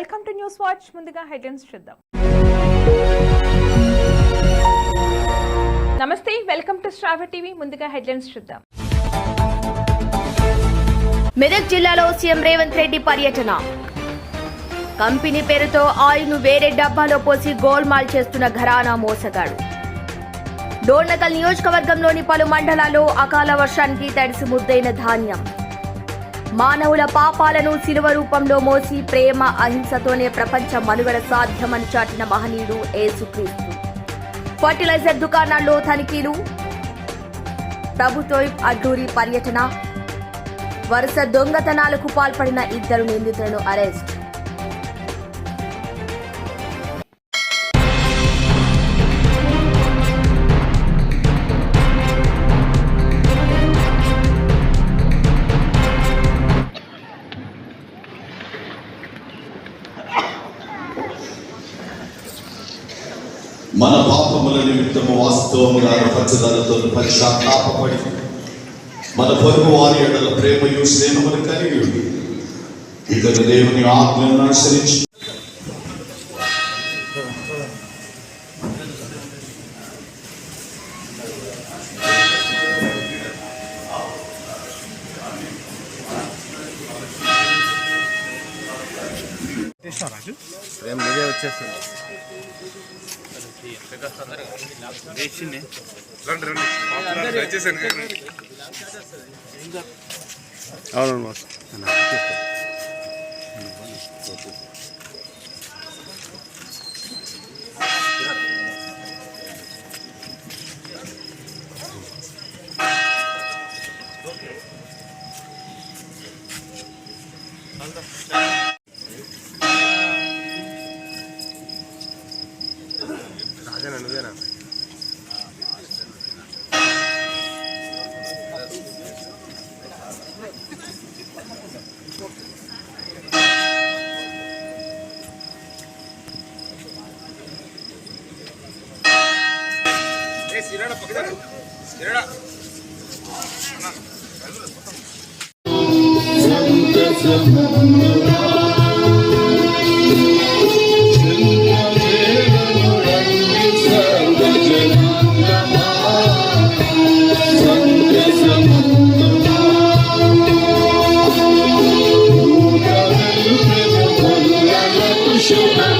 Welcome to news watch. ముందుగా headlines చూద్దాం. నమస్తే వెల్కమ్ టు శ్రావ్య టీవీ. ముందుగా హెడ్లైన్స్ చూద్దాం. మెదక్ జిల్లాలో సీఎం రేవంత్ రెడ్డి పర్యటన. కంపెనీ పేరుతో ఆయిల్ను వేరే డబ్బాలో పోసి గోల్మాల్ చేస్తున్న ఘరానా మోసగాడు. డోర్నకల్ నియోజకవర్గంలోని పలు మండలాల్లో అకాల వర్షానికి తడిసి ముద్దైన ధాన్యం. మానవుల పాపాలను శిలువ రూపంలో మోసి ప్రేమ అహింసతోనే ప్రపంచ మనుగడ సాధ్యమని చాటిన మహనీయుడు ఏసుక్రీస్తు ఫర్టిలైజర్ దుకాణాల్లో తనిఖీలు. ప్రభుత్వ అడ్డూరి పర్యటన. వరుస దొంగతనాలకు పాల్పడిన ఇద్దరు నిందితులను అరెస్ట్. వాస్తవముగా పచ్చదలతో పశ్చాత్తాపడి మన పొరుగు వారి ఎడల ప్రేమయు స్నేహమును కలిగి ఇతడు దేవుని ఆజ్ఞలను అనుసరించి ప్రేమ వచ్చేస్తుంది. రాజేనా సిరడ పక్కదారు సిరడ Shoot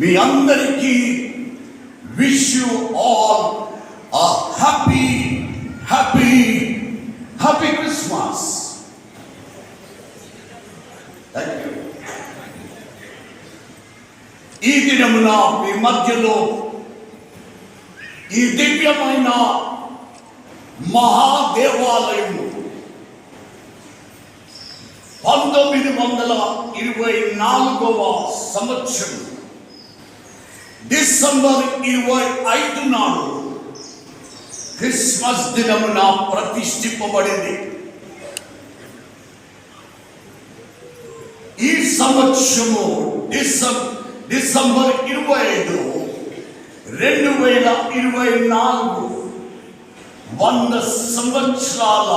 మీ అందరికీ wish you all a happy happy happy Christmas ఈ దినమున మీ మధ్యలో ఈ దివ్యమైన మహాదేవాలయం పంతొమ్మిది వందల ఇరవై నాలుగవ సంవత్సరం. డిసెంబర్ ఇరవై ఐదు నాడు క్రిస్మస్ దినమున ప్రతిష్ఠింపబడింది? ఈ సంవత్సరము డిసెంబర్ ఇరవై ఐదు రెండు వేల ఇరవై నాలుగు వంద సంవత్సరాల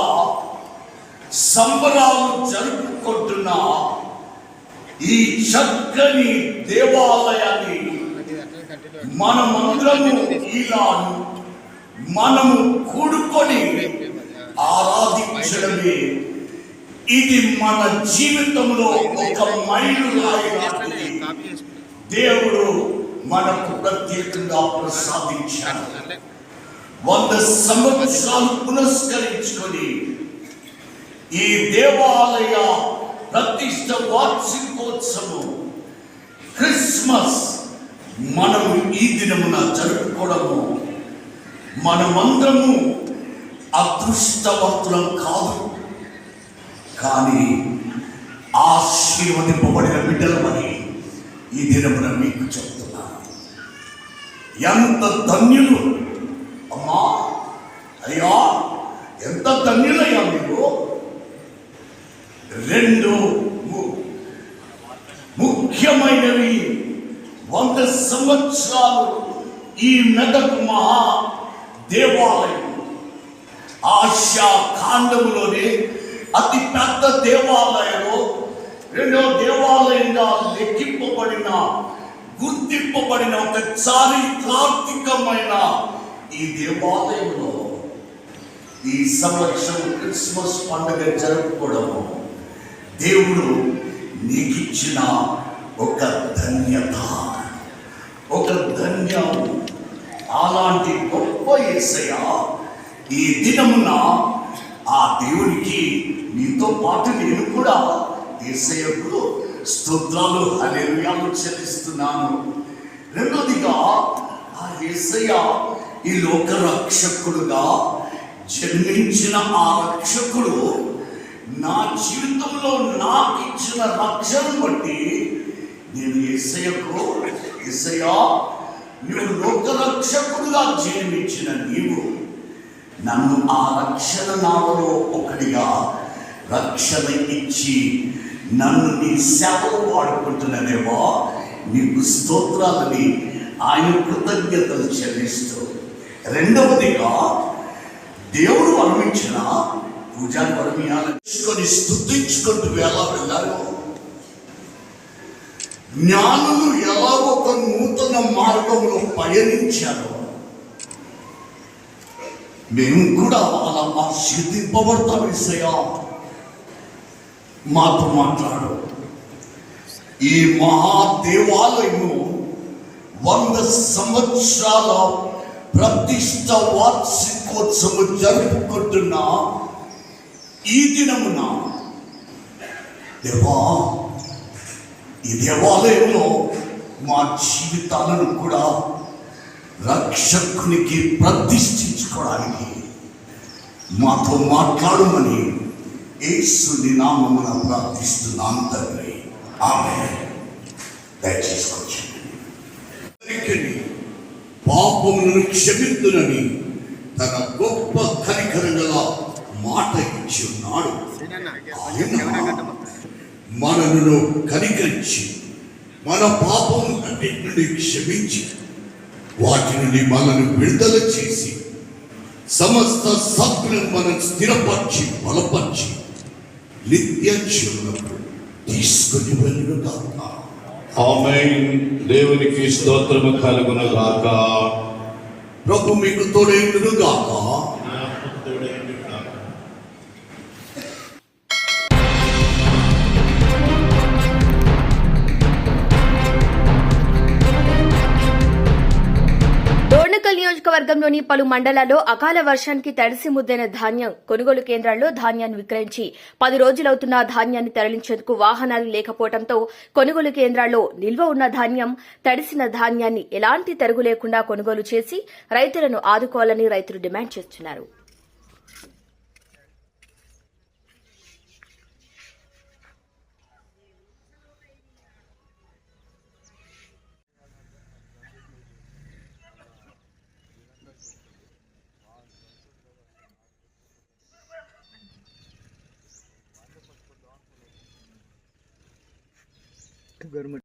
సంబరాలు జరుపుకుంటున్న ఈ చక్కని దేవాలయాన్ని మనమందరము ఈనాడు మనము కూడుకొని ఆరాధించడమే. ఇది మన జీవితంలో ఒక మైలురాయి దేవుడు మనకు ప్రత్యేకంగా ప్రసాదించాడు. వంద సంవత్సరాలు పునస్కరించుకొని ఈ దేవాలయ ప్రతిష్ట వార్షికోత్సవం క్రిస్మస్ మనము ఈ దినమున జరుపుకోవడము మనమందరము అదృష్టవంతులం కాదు. కానీ ఆశీర్వదింపబడిన బిడ్డలమని ఈ దినమున మీకు చెప్తున్నాను. ఎంత ధన్యులు! అమ్మా! అయ్యా! ఎంత ధన్యులయ్యా మీరు! రెండు ము- ముఖ్యమైనవి వంద సంవత్సరాలు ఈ మెదక్ మహా దేవాలయం. ఆసియా ఖాండములోనే అతి పెద్ద దేవాలయంలో రెండో దేవాలయంగా లెక్కింపబడిన గుర్తింపబడిన ఒక చారిత్రాత్మకమైన ఈ దేవాలయంలో ఈ సంవత్సరం క్రిస్మస్ పండుగ జరుపుకోవడము. దేవుడు నీకిచ్చిన ఒక ధన్యత. ఒక ధన్యం అలాంటి గొప్ప యేసయ్య ఈ దినమున ఆ దేవునికి నీతో పాటు నేను కూడా యేసయ్యకు స్తోత్రాలు హల్లెలూయాలు చెల్లిస్తున్నాను. రెండోదిగా ఆ యేసయ్య ఈ లోక రక్షకుడుగా జన్మించిన ఆ రక్షకుడు నా జీవితంలో నాకు ఇచ్చిన రక్షణ బట్టి నేను యేసయ్యకు ఇసయా నువ్వు లోక రక్షకుడుగా జీవించిన నీవు నన్ను ఆ రక్షణ నావలో ఒకటిగా రక్షణ ఇచ్చి నన్ను నీ సేవలు వాడుకుంటున్నదేవో నీకు స్తోత్రాలని ఆయన కృతజ్ఞతలు చెల్లిస్తూ. రెండవదిగా దేవుడు వర్మించిన పూజా పరమీయాలు స్థుతించుకుంటూ ఎలా వెళ్ళారు. జ్ఞానులు ఎలా ఒక నూతన మార్గంలో పయనించారో. మేము కూడా అలా ఆశీర్దింపబడతాం ఇసయా మాతో మాట్లాడు. ఈ మహాదేవాలయం వంద సంవత్సరాల ప్రతిష్ట వార్షికోత్సవం జరుపుకుంటున్న ఈ దినమున. దేవా ఈ దేవాలయంలో మా జీవితాలను కూడా రక్షకునికి ప్రతిష్ఠించుకోవడానికి మాతో మాట్లాడమని యేసుని నామమున ప్రార్థిస్తున్నాను తండ్రి. ఆమె దయచేసి కూర్చోండి. అందరికీ పాపములను క్షమిద్దునని తన గొప్ప కనికరం గల మాట ఇచ్చి ఉన్నాడు మనను కనికరించి మన పాపములన్నిటి నుండి క్షమించి వాటి నుండి మనను విడుదల చేసి సమస్త సభ్యులను మనం స్థిరపరిచి బలపరిచి నిత్య జీవనకు తీసుకుని వెళ్ళుగా ఆమేన్. దేవునికి స్తోత్రము కలుగును గాక ప్రభు మీకు తోడైండును గాక నియోజకవర్గంలోని పలు మండలాల్లో అకాల వర్షానికి తడిసి ముద్దైన ధాన్యం కొనుగోలు కేంద్రాల్లో ధాన్యాన్ని విక్రయించి పది రోజులవుతున్న ధాన్యాన్ని తరలించేందుకు వాహనాలు లేకపోవడంతో కొనుగోలు కేంద్రాల్లో నిల్వ ఉన్న ధాన్యం తడిసిన ధాన్యాన్ని ఎలాంటి తరుగు లేకుండా కొనుగోలు చేసి రైతులను ఆదుకోవాలని రైతులు డిమాండ్ చేస్తున్నారు. Government.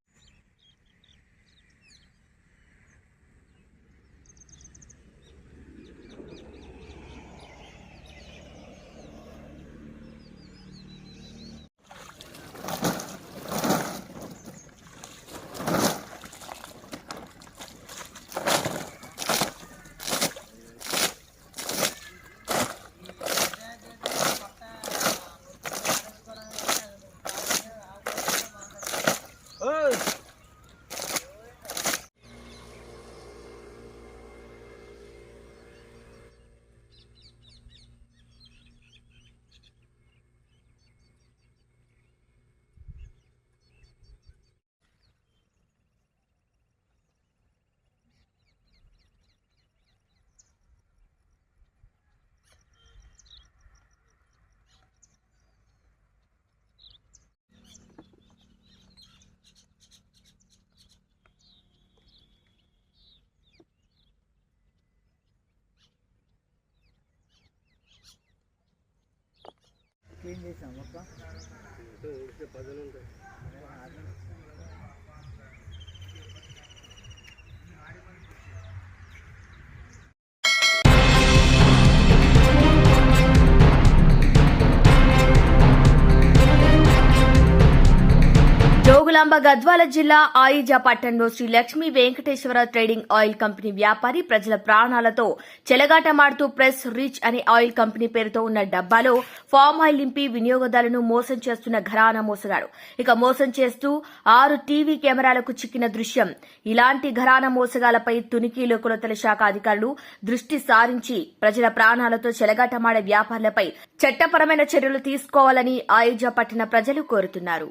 క్లీన్ చేసాం మొత్తం పదలు ఉంటాయి జోగులాంబ గద్వాల జిల్లా ఆయిజా పట్టణంలో Sri Lakshmi Venkateswara trading oil company వ్యాపారి ప్రజల ప్రాణాలతో చెలగాటమాడుతూ ప్రెస్ రిచ్ అనే ఆయిల్ కంపెనీ పేరుతో ఉన్న డబ్బాలో ఫామ్ ఆయిల్ నింపి వినియోగదారులను మోసం చేస్తున్న ఘరానా మోసగాడు. ఇక మోసం చేస్తూ ఆరు టీవీ కెమెరాలకు చిక్కిన దృశ్యం. ఇలాంటి ఘరానా మోసగాలపై తునికి లోకులతల శాఖ అధికారులు దృష్టి సారించి ప్రజల ప్రాణాలతో చెలగాటమాడే వ్యాపారులపై చట్టపరమైన చర్యలు తీసుకోవాలని ఆయిజా పట్టణ ప్రజలు కోరుతున్నారు.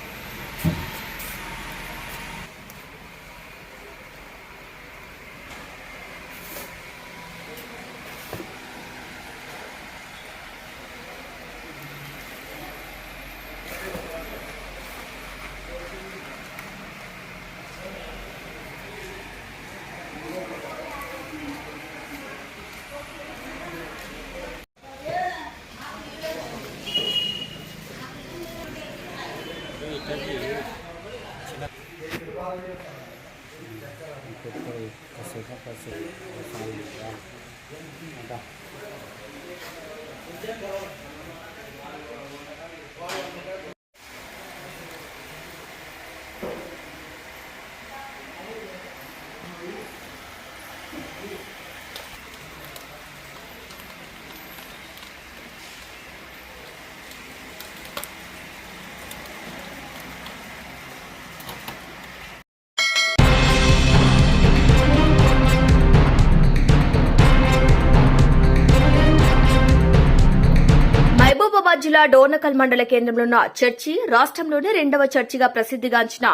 జిల్లా డోర్నకల్ మండల కేంద్రంలో ఉన్న చర్చి రాష్ట్రంలోనే రెండవ చర్చిగా ప్రసిద్దిగాంచిన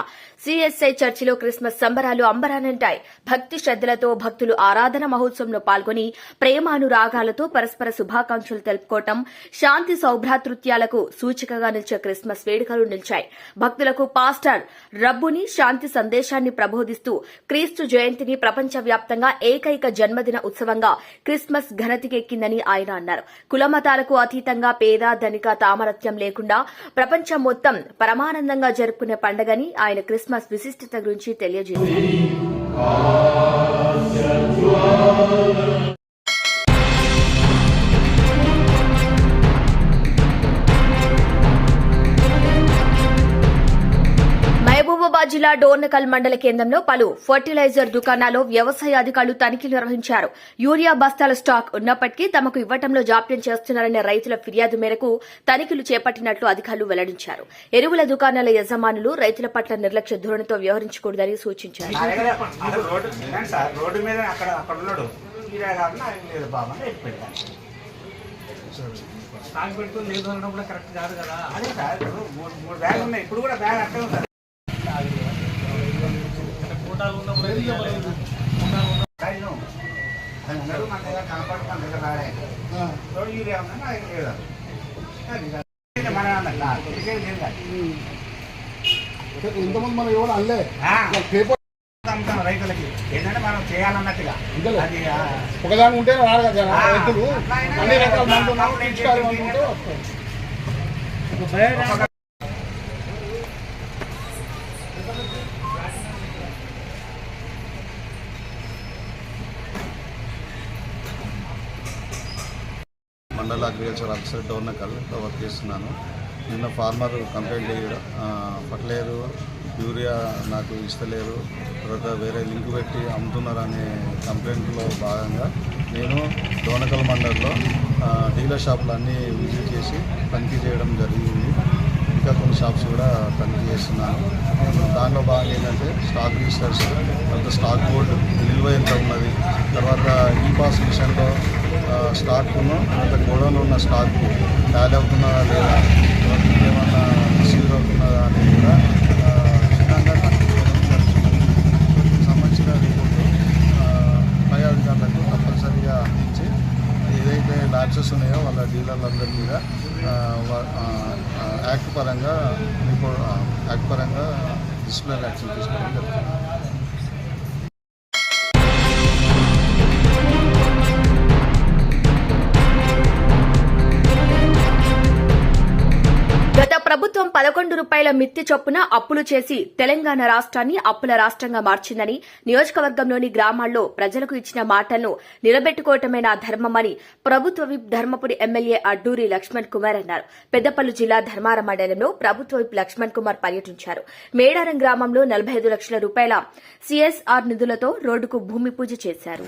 సిఎస్ఐ చర్చిలో క్రిస్మస్ సంబరాలు అంబరానంటాయి. భక్తి శ్రద్దలతో భక్తులు ఆరాధన మహోత్సవంలో పాల్గొని ప్రేమానురాగాలతో పరస్పర శుభాకాంక్షలు తెలుపుకోవటం శాంతి సౌభ్రాతృత్యాలకు సూచికగా నిలిచే క్రిస్మస్ వేడుకలు నిలిచాయి. భక్తులకు పాస్టర్ రబ్బుని శాంతి సందేశాన్ని ప్రబోధిస్తూ క్రీస్తు జయంతిని ప్రపంచవ్యాప్తంగా ఏకైక జన్మదిన ఉత్సవంగా క్రిస్మస్ ఘనతికెక్కిందని ఆయన అన్నారు. కులమతాలకు అతీతంగా పేద ధనిక తామరత్యం లేకుండా ప్రపంచం మొత్తం పరమానందంగా జరుపుకునే పండుగని ఆయన క్రిస్మస్ విశిష్టత గురించి తెలియజేశారు. మహబూబాబాద్ జిల్లా డోర్నకల్ మండల కేంద్రంలో పలు ఫర్టిలైజర్ దుకాణాల్లో వ్యవసాయ అధికారులు తనిఖీలు నిర్వహించారు. యూరియా బస్తాల స్టాక్ ఉన్నప్పటికీ తమకు ఇవ్వటంలో జాప్యం చేస్తున్నారనే రైతుల ఫిర్యాదు మేరకు తనిఖీలు చేపట్టినట్లు అధికారులు వెల్లడించారు. ఎరువుల దుకాణాల యజమానులు రైతుల పట్ల నిర్లక్ష్య ధోరణితో వ్యవహరించకూడదని సూచించారు. స్టాక్ పెట్టుకుని లేదు అనడం కూడా కరెక్ట్ కాదు కదా. అదే సార్ మూడు బ్యాగ్ ఉన్నాయి. ఇప్పుడు కూడా బ్యాగ్ అట్టే ఉంది? ఉన్నాడు మన దగ్గర దగ్గర రాడే యూరియా ఉందని ఆయన లేదు. ఇంతమంది మనం ఎవరు అనలే ఆ, పేపర్ అమ్ముతాం రైతులకి. ఏంటంటే మనం చేయాలన్నట్టుగా. అది ఒకదాని ఉంటే రాడు కదా రైతులు. అన్ని రకాల. మందులు కంప్లైంట్ పిచికారి చేసి మందులు వస్తాయి ఒక్కొక్క మండల అగ్రికల్చర్ ఆఫీసర్ డోర్నకల్ వర్క్ చేస్తున్నాను. నిన్న ఫార్మర్ కంప్లైంట్ చేయడం పట్టలేరు యూరియా నాకు ఇస్తలేరు. తర్వాత వేరే లింక్ పెట్టి అమ్ముతున్నారనే కంప్లైంట్లో భాగంగా నేను డోనకల్ మండల్లో డీలర్ షాపులు అన్నీ విజిట్ చేసి తనిఖీ చేయడం జరిగింది. ఇంకా కొన్ని షాప్స్ కూడా తనిఖీ చేస్తున్నాను. దానిలో భాగంగా ఏంటంటే స్టాక్ రిజిస్టర్స్ తర్వాత స్టాక్ బోర్డు నిల్వ ఎంత ఉన్నది తర్వాత ఈ పాస్ మిషన్లో స్టాక్ను తర్వాత గోడౌన్లో ఉన్న స్టాక్ ఖాళీ అవుతున్నదా లేదా ఏమన్నా రిసీవ్ అవుతున్నదా అనేది కూడా ఆ, క్షుణ్ణంగా సంబంధించిన రిపోర్టు పై అధికారులకు తప్పనిసరిగా ఇచ్చి ఏదైతే ల్యాబ్సెస్ ఉన్నాయో వాళ్ళ డీలర్లందరి మీద యాక్ట్ పరంగా రిపోర్ట్ యాక్ట్ పరంగా డిస్ప్లే యాక్షన్ తీసుకోవడం జరుగుతుంది. ప్రభుత్వం పదకొండు రూపాయల మిత్తి చొప్పున అప్పులు చేసి తెలంగాణ రాష్ట్రాన్ని అప్పుల రాష్ట్రంగా మార్చిందని నియోజకవర్గంలోని గ్రామాల్లో ప్రజలకు ఇచ్చిన మాటలను నిలబెట్టుకోవటమే నా ధర్మమని ప్రభుత్వ విప్ ధర్మపురి ఎమ్మెల్యే అడ్డూరి లక్ష్మణ్ కుమార్ అన్నారు. పెద్దపల్లి జిల్లా ధర్మార మండలంలో ప్రభుత్వ విప్ లక్ష్మణ్ కుమార్ పర్యటించారు. మేడారం గ్రామంలో నలభై ఐదు లక్షల రూపాయల సీఎస్ఆర్ నిధులతో రోడ్డుకు భూమి పూజ చేశారు.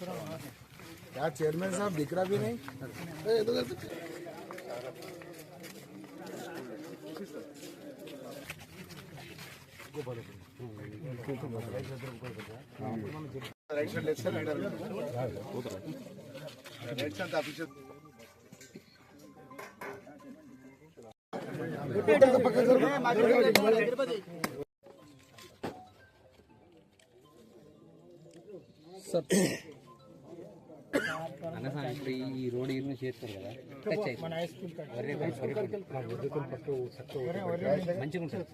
क्या चेयरमैन साहब दिख रहा भी नहीं? सब చేస్తారు కదా. మంచిగా ఉంటుంది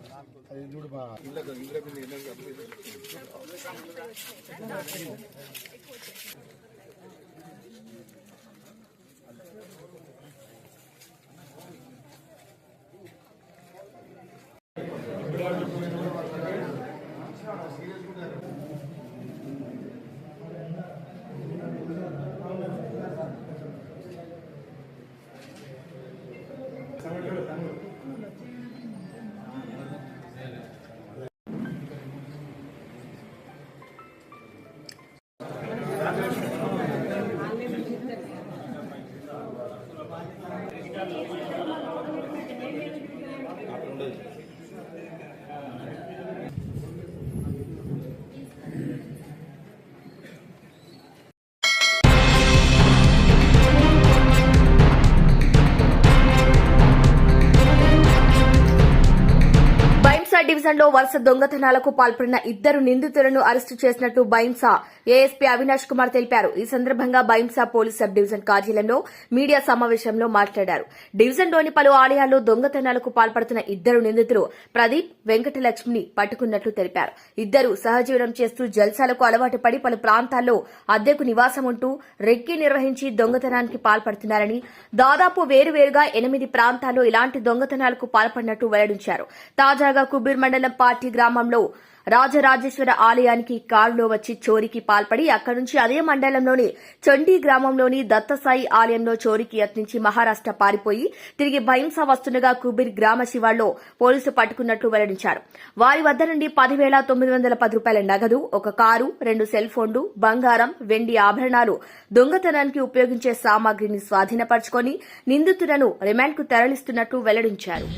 డివిజన్లో వరుస దొంగతనాలకు పాల్పడిన ఇద్దరు నిందితులను అరెస్టు చేసినట్టు బైంసా ఏఎస్పీ అవినాష్ కుమార్ తెలిపారు. ఈ సందర్భంగా బైంసా పోలీస్ సబ్ డివిజన్ కార్యాలయంలో మీడియా సమావేశంలో మాట్లాడారు. డివిజన్లోని పలు ఆలయాల్లో దొంగతనాలకు పాల్పడుతున్న ఇద్దరు నిందితులు ప్రదీప్ వెంకటలక్ష్మిని పట్టుకున్నట్లు తెలిపారు. ఇద్దరు సహజీవనం చేస్తూ జల్సాలకు అలవాటు పడి పలు ప్రాంతాల్లో అద్దెకు నివాసం ఉంటూ రెక్కి నిర్వహించి దొంగతనానికి పాల్పడుతున్నారని దాదాపు వేరువేరుగా ఎనిమిది ప్రాంతాల్లో ఇలాంటి దొంగతనాలకు పాల్పడినట్టు వెల్లడించారు. తాజాగా కుబీర్ మండలం పార్టీ గ్రామంలో రాజరాజేశ్వర ఆలయానికి కారులో వచ్చి చోరీకి పాల్పడి అక్కడి నుంచి అదే మండలంలోని చండీ గ్రామంలోని దత్తసాయి ఆలయంలో చోరీకి యత్నించి మహారాష్ట పారిపోయి తిరిగి భయంసా వస్తుండగా కుబీర్ గ్రామ శివార్లో పోలీసులు పట్టుకున్నట్లు వెల్లడించారు. వారి వద్ద నుండి పదివేల తొమ్మిది వందల పది రూపాయల నగదు ఒక కారు రెండు సెల్ ఫోన్లు బంగారం వెండి ఆభరణాలు దొంగతనానికి ఉపయోగించే సామాగ్రిని స్వాధీనపరుచుకొని నిందితులను రిమాండ్కు తరలిస్తున్నట్లు వెల్లడించారు.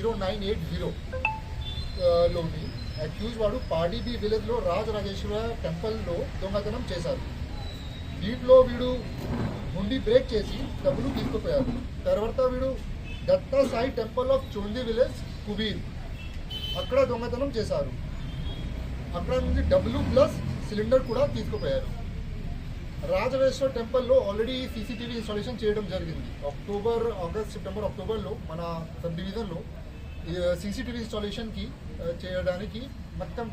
లోని అక్యూజ్ వాడు పాడిబి విలేజ్లో రాజరాజేశ్వర టెంపుల్లో దొంగతనం చేశారు. దీంట్లో వీడు ముండి బ్రేక్ చేసి డబ్బులు తీసుకుపోయారు. తర్వాత వీడు Datta Sai temple of Chondi village Kubeer అక్కడ దొంగతనం చేశారు. అక్కడ నుండి డబ్బులు ప్లస్ సిలిండర్ కూడా తీసుకుపోయారు. రాజవేశ్వర టెంపుల్లో ఆల్రెడీ సీసీటీవీ ఇన్స్టాలేషన్ చేయడం జరిగింది. అక్టోబర్ ఆగస్ట్ సెప్టెంబర్ అక్టోబర్లో మన సబ్ డివిజన్లో సీసీటీవీ ఇన్స్టాలేషన్కి చేయడానికి మొత్తం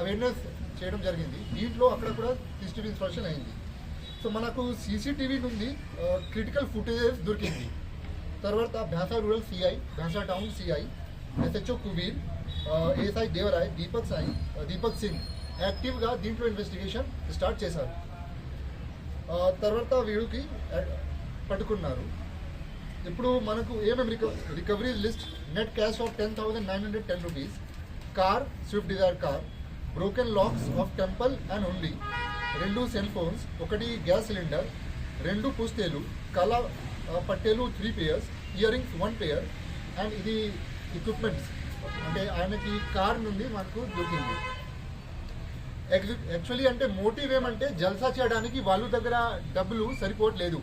అవేర్నెస్ చేయడం జరిగింది. దీంట్లో అక్కడ కూడా సీసీటీవీ ఇన్స్టాలేషన్ అయింది. సో మనకు సీసీటీవీ నుండి క్రిటికల్ ఫుటేజెస్ దొరికింది. తర్వాత Bhainsa rural CI Bhainsa town CI SHO Kubeer ASI Devarai Deepak Sai Deepak Singh యాక్టివ్గా దీంట్లో ఇన్వెస్టిగేషన్ స్టార్ట్ చేశారు. తర్వాత వీడికి పట్టుకున్నారు. ఇప్పుడు మనకు ఏమేమి రిక recovery list net cash of ten thousand nine hundred ten rupees car Swift Dzire car broken locks of temple and only రెండు సెల్ ఫోన్స్ ఒకటి గ్యాస్ సిలిండర్ రెండు పుస్తేలు కళ పట్టేలు three pairs ear rings one pair and ఇది equipments అంటే ఆయనకి car నుండి మనకు దొరికింది. యాక్చువల్లీ అంటే మోటివ్ ఏమంటే జల్సా చేయడానికి వాళ్ళ దగ్గర డబ్బులు సరిపోవట్లేదు.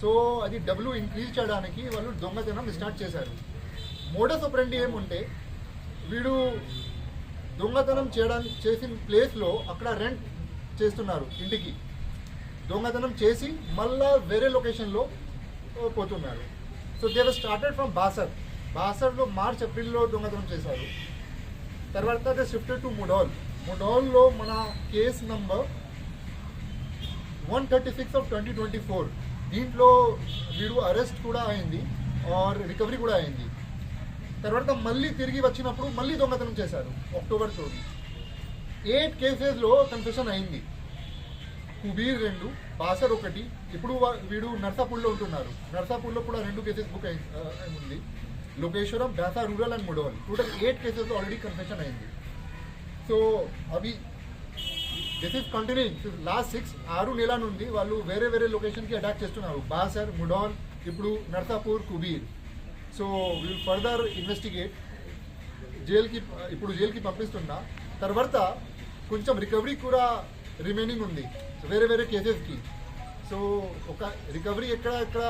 సో అది డబ్బులు ఇంక్రీజ్ చేయడానికి వాళ్ళు దొంగతనం స్టార్ట్ చేశారు. మోడస్ ఆపరెండి ఏముంటే వీడు దొంగతనం చేయడానికి చేసిన ప్లేస్లో అక్కడ రెంట్ చేస్తున్నారు ఇంటికి. దొంగతనం చేసి మళ్ళా వేరే లొకేషన్లో పోతున్నారు. So they started from Basar. బాసర్లో March ఏప్రిల్లో దొంగతనం చేశారు. తర్వాత దే షిఫ్టెడ్ టు ముడోల్. ముడోల్లో మన case number one thirty six of twenty twenty four. దీంట్లో వీడు అరెస్ట్ కూడా అయింది ఆర్ రికవరీ కూడా అయింది. తర్వాత మళ్ళీ తిరిగి వచ్చినప్పుడు మళ్ళీ దొంగతనం చేశారు అక్టోబర్ తోటి ఎయిట్ కేసెస్లో కన్ఫెషన్ అయింది. కుబీర్ రెండు బాసర్ ఒకటి. ఇప్పుడు వీడు నర్సాపూర్లో ఉంటున్నారు. నర్సాపూర్లో కూడా రెండు కేసెస్ బుక్ అయి ఉంది Lokeshwaram Bhainsa rural and Mudhol total eight cases already confession అయింది. సో అవి this is continuing last six ఆరు నెల నుండి వాళ్ళు వేరే వేరే లొకేషన్కి అటాక్ చేస్తున్నారు. బాసర్ ముడోల్ ఇప్పుడు Narsapur Kubeer. So will further investigate జైలుకి ఇప్పుడు జైలుకి పంపిస్తున్నా. తర్వాత కొంచెం రికవరీ కూడా రిమైనింగ్ ఉంది. వేరే వేరే కేసెస్కి సో ఒక రికవరీ ఎక్కడ ఎక్కడ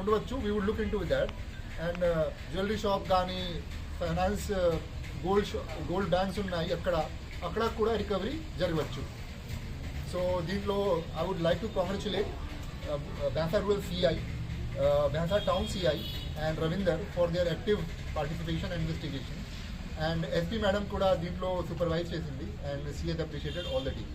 ఉండవచ్చు? We would look into that and jewellery shop కానీ ఫైనాన్స్ గోల్డ్ గోల్డ్ బ్యాంక్స్ ఉన్నాయి అక్కడ. అక్కడ కూడా రికవరీ జరగవచ్చు. సో దీంట్లో I would like to congratulate Bhainsa rural CI Bhainsa town CI and Ravinder for their active participation and investigation and SP madam కూడా దీంట్లో supervise చేసింది. And CS appreciated all the team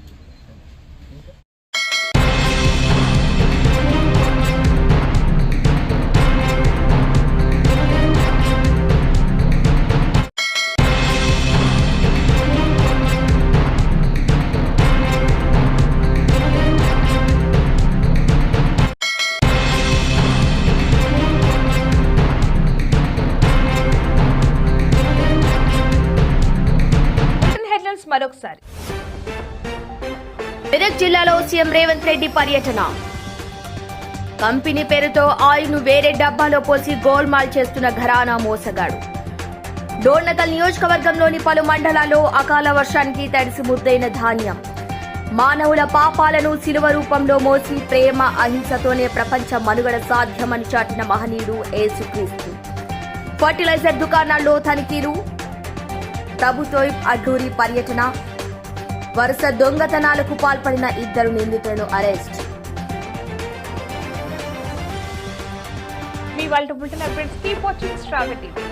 CM Revanth Reddy పర్యటన. Company పేరుతో ఆయిల్ను వేరే డబ్బాలో పోసి గోల్మాల్ చేస్తున్న ఘరానా మోసగాడు. డోర్నకల్ నియోజకవర్గంలోని పలు మండలాల్లో అకాల వర్షానికి తడిసి ముద్దైన ధాన్యం. మానవుల పాపాలను శిలువ రూపంలో మోసి ప్రేమ అహింసతోనే ప్రపంచ మనుగడ సాధ్యమని చాటిన మహనీయుడు ఏసుక్రీస్తు ఫర్టిలైజర్ దుకాణాల్లో తనిఖీలు. ప్రభుత్వ అడ్డూరి పర్యటన. వరుస దొంగతనాలకు పాల్పడిన ఇద్దరు నిందితులను అరెస్ట్. మీ వాళ్ళ bulletin updates keep watching Shravya TV